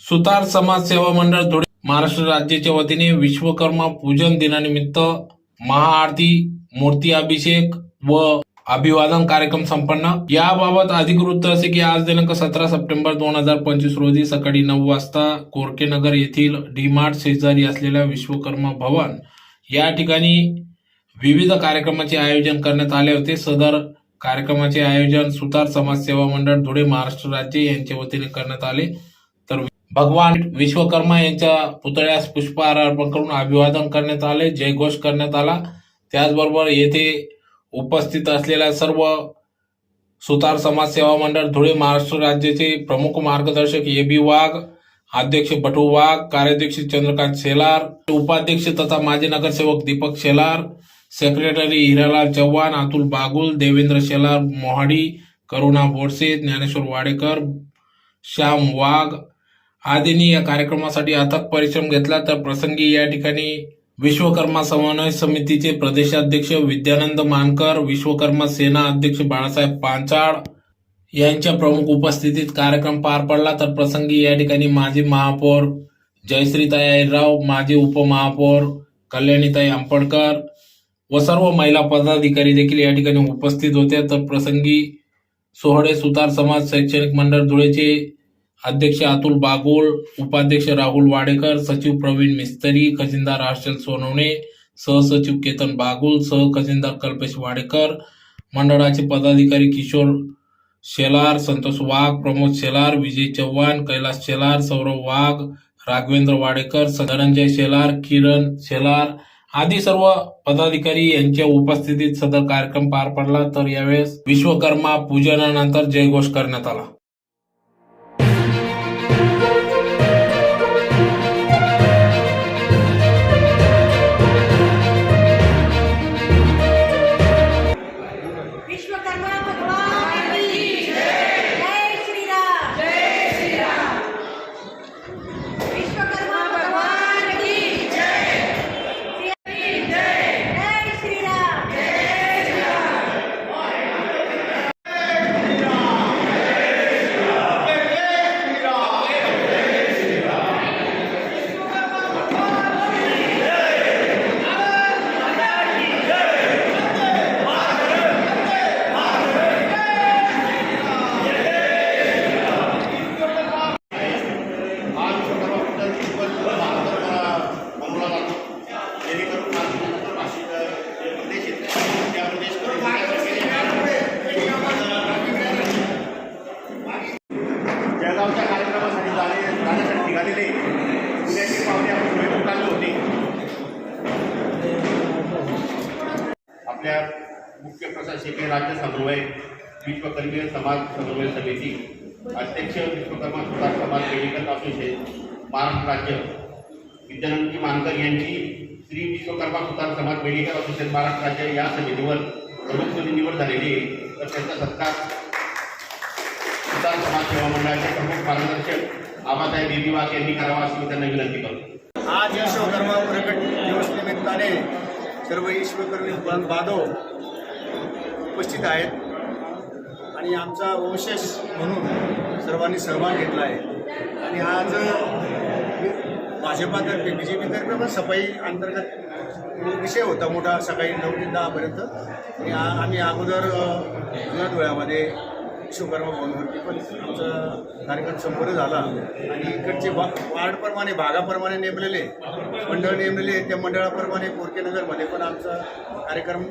सुतार समाज सेवा मंडळ धुळे महाराष्ट्र राज्याच्या वतीने विश्वकर्मा पूजन दिनानिमित्त महाआरती मूर्ती अभिषेक व अभिवादन कार्यक्रम संपन्न. याबाबत अधिक वृत्त असे की आज दिनांक सतरा सप्टेंबर दोन हजार पंचवीस रोजी सकाळी नऊ वाजता कोरकेनगर येथील डीमार्ट शेजारी असलेल्या विश्वकर्मा भवन या ठिकाणी विविध कार्यक्रमाचे आयोजन करण्यात आले होते. सदर कार्यक्रमाचे आयोजन सुतार समाज सेवा मंडळ धुळे महाराष्ट्र राज्य यांच्या वतीने करण्यात आले. भगवान विश्वकर्मा यांच्या पुतळ्यास पुष्पहार अर्पण करून अभिवादन करण्यात आले जयघोष करण्यात आला. त्याचबरोबर येथे उपस्थित असलेल्या सर्व सुतार समाज सेवा मंडळ धुळे महाराष्ट्र राज्याचे प्रमुख मार्गदर्शक ए बी वाघ अध्यक्ष बटू वाघ कार्याध्यक्ष चंद्रकांत शेलार उपाध्यक्ष तथा माजी नगरसेवक दीपक शेलार सेक्रेटरी हिरालाल चव्हाण अतुल बागुल देवेंद्र शेलार मोहाडी करुणा बोडसे ज्ञानेश्वर वाडेकर श्याम वाघ आदींनी या कार्यक्रमासाठी अथक परिश्रम घेतला तर प्रसंगी या ठिकाणी विश्वकर्मा समन्वय समितीचे प्रदेशाध्यक्ष विद्यानंद मानकर विश्वकर्मा सेना अध्यक्ष बाळासाहेब पांचाळ यांच्या प्रमुख उपस्थितीत कार्यक्रम पार पडला तर प्रसंगी या ठिकाणी माजी महापौर जयश्रीताई अहिरराव माजी उपमहापौर कल्याणीताई आंपडकर व सर्व महिला पदाधिकारी देखील या ठिकाणी उपस्थित होत्या तर प्रसंगी सोहळे सुतार समाज शैक्षणिक मंडळ धुळेचे अध्यक्ष अतुल बागुल उपाध्यक्ष राहुल वाडेकर सचिव प्रवीण मिस्त्री खजिनदार हर्षल सोनवणे सहसचिव केतन बागुल सह खजिनदार कल्पेश वाडेकर मंडळाचे पदाधिकारी किशोर शेलार संतोष वाघ प्रमोद शेलार विजय चव्हाण कैलास शेलार सौरव वाघ राघवेंद्र वाडेकर धनंजय शेलार किरण शेलार आदी सर्व पदाधिकारी यांच्या उपस्थितीत सदर कार्यक्रम पार पडला. तर यावेळेस विश्वकर्मा पूजनानंतर जयघोष करण्यात आला. आपल्या मुख्य प्रशासकीय राज्य समन्वय विश्वकर्मीय समाज समन्वय समिती अध्यक्ष विश्वकर्मा सुधार समाज मेडिकल असोसिएशन महाराष्ट्र राज्य विद्यानंदी मानकर यांची श्री विश्वकर्मा सुधार समाज मेडिकल असोसिएशन महाराष्ट्र राज्य या समितीवर प्रमुखपदी निवड झालेली आहे. तर त्यांचा सत्कार सुधार समाज सेवा मंडळाचे प्रमुख मार्गदर्शक आबासाहेब बेबी यांनी करावा अशी त्यांना विनंती करतो. आज विश्वकर्मा प्रकट दिवस निमित्ताने सर्व ईश्वकर्मी बंद बांधव उपस्थित आहेत. आणि आमचा वंशेष म्हणून सर्वांनी सहभाग घेतला आहे. आणि आज भाजपातर्फे बी जे पीतर्फे पण सफाई अंतर्गत विषय होता मोठा सकाळी नऊ ते दहापर्यंत. आणि आम्ही अगोदर जुन्या धुळ्यामध्ये विश्वकर्मा भवनवरती पण आमचा कार्यक्रम संपूर्ण झाला आणि इकडचे बा वार्डप्रमाणे भागाप्रमाणे नेमलेले मंडळ नेमलेले त्या मंडळाप्रमाणे कोरकेनगरमध्ये पण आमचा कार्यक्रम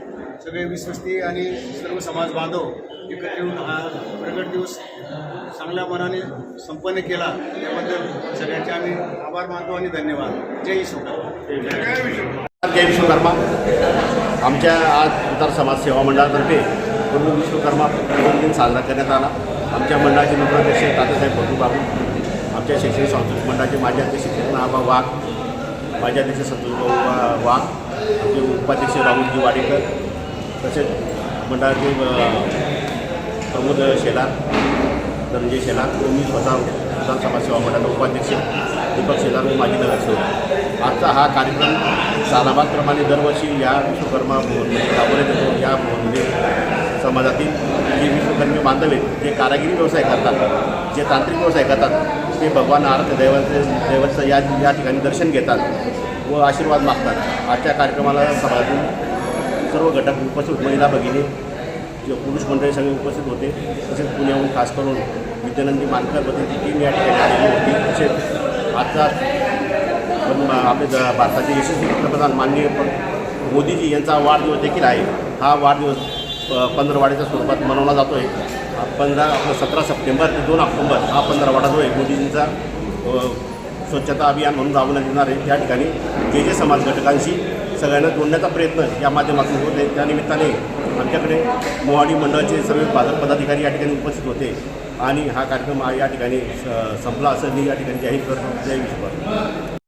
सगळे विश्वस्ती आणि सर्व समाज बांधव एकत्र येऊन हा प्रगट दिवस चांगल्या मनाने संपन्न केला. त्याबद्दल सगळ्यांचे आम्ही आभार मानतो आणि धन्यवाद. जय विश्वकर्मा जय विश्वकर्मा आमच्या आज उतार समाज सेवा मंडळातर्फे पूर्ण विश्वकर्मा पूजन दिन साजरा करण्यात आला. आमच्या मंडळाचे नूतनाध्यक्ष तात्यासाहेब बटू बाबू आमच्या शैक्षणिक सांस्कृतिक मंडळाचे माजी अध्यक्ष नाबा वाघ माजी अध्यक्ष संतोष वाघ आमचे उपाध्यक्ष राहुलजी वाडेकर तसेच मंडळाचे प्रमोद शेलार धनंजय शेलार व मी स्वतः उतार समाज सेवा मंडळाचा उपाध्यक्ष दीपक शेलार व माजी नगरसेवक. आजचा हा कार्यक्रम सालाबादप्रमाणे दरवर्षी या विश्वकर्मा भवनमध्ये म्हणजे राबवण्यात येतो. या भवनमध्ये समाजातील जे विश्वकर्मी बांधव आहेत जे कारागिरी व्यवसाय करतात जे तांत्रिक व्यवसाय करतात ते भगवान आर्थ दैवाचे दैवाचं या या ठिकाणी दर्शन घेतात व आशीर्वाद मागतात. आजच्या कार्यक्रमाला समाजातील सर्व घटक उपस्थित महिला भगिनी जे पुरुष मंडळी सगळे उपस्थित होते तसेच पुण्याहून खास करून विद्यानंदी मानकर बद्दलची टीम या ठिकाणी आलेली होती. तसेच आजचा पण आपले भारताचे यशस्वी पंतप्रधान माननीय मोदीजी यांचा वाढदिवस देखील आहे. हा वाढदिवस पंधरवाड्याच्या स्वरूपात मनवला जातो आहे पंधरा आपलं सतरा सप्टेंबर ते दोन ऑक्टोबर हा पंधरवाडा जो आहे मोदीजींचा स्वच्छता अभियान म्हणून राबवण्यात येणार आहे. त्या ठिकाणी जे जे समाज घटकांशी सगळ्यांना जोडण्याचा प्रयत्न या माध्यमातून होत आहे. त्यानिमित्ताने आमच्याकडे मोहाडी मंडळाचे सर्व पालक पदाधिकारी या ठिकाणी उपस्थित होते आणि हा कार्यक्रम या ठिकाणी संपला असं मी या ठिकाणी जाहीर करतो. जय विश्वास